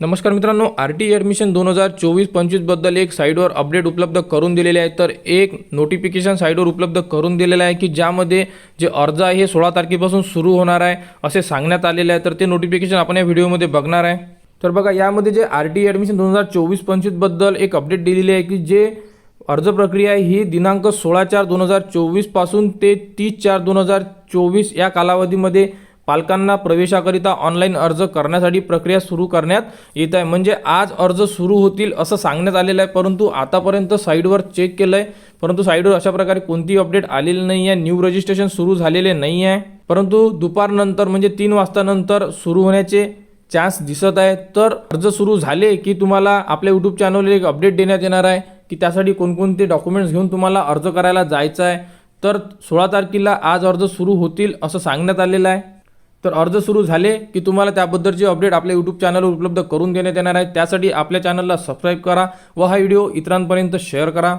नमस्कार मित्रांनो R T admission दोन हजार चोवीस पंचवीसबद्दल एक साईडवर अपडेट उपलब्ध करून दिलेले आहे. तर एक नोटिफिकेशन साईडवर उपलब्ध करून दिलेलं आहे की ज्यामध्ये जे अर्ज आहे हे सोळा तारखेपासून सुरू होणार आहे असे सांगण्यात आलेले आहे. तर ते नोटिफिकेशन आपण या व्हिडिओमध्ये बघणार आहे. तर बघा यामध्ये जे आर टी ॲडमिशन दोन हजार चोवीस पंचवीसबद्दल एक अपडेट दिलेली आहे की जे अर्ज प्रक्रिया आहे ही दिनांक सोळा चार दोन हजार चोवीसपासून ते तीस चार दोन हजार चोवीस या कालावधीमध्ये पालकांना प्रवेशाकरिता ऑनलाईन अर्ज करण्यासाठी प्रक्रिया सुरू करण्यात येत आहे. म्हणजे आज अर्ज सुरू होतील असं सांगण्यात आलेलं आहे. परंतु आतापर्यंत साईडवर चेक केलं आहे परंतु साईडवर अशा प्रकारे कोणतीही अपडेट आलेली नाही आहे. न्यू रजिस्ट्रेशन सुरू झालेले नाही आहे. परंतु दुपारनंतर म्हणजे तीन वाजतानंतर सुरू होण्याचे चान्स दिसत आहे. तर अर्ज सुरू झाले की तुम्हाला आपल्या यूट्यूब चॅनलवर एक अपडेट देण्यात येणार आहे की त्यासाठी कोणकोणते डॉक्युमेंट्स घेऊन तुम्हाला अर्ज करायला जायचं आहे. तर सोळा तारखेला आज अर्ज सुरू होतील असं सांगण्यात आलेलं आहे. तर अर्ज सुरू झाले की तुम्हाला त्याबद्दलचे अपडेट आपल्या यूट्यूब चॅनलवर उपलब्ध करून देण्यात येणार आहे त्यासाठी आपल्या चॅनलला सबस्क्राईब करा व हा व्हिडिओ इतरांपर्यंत शेअर करा.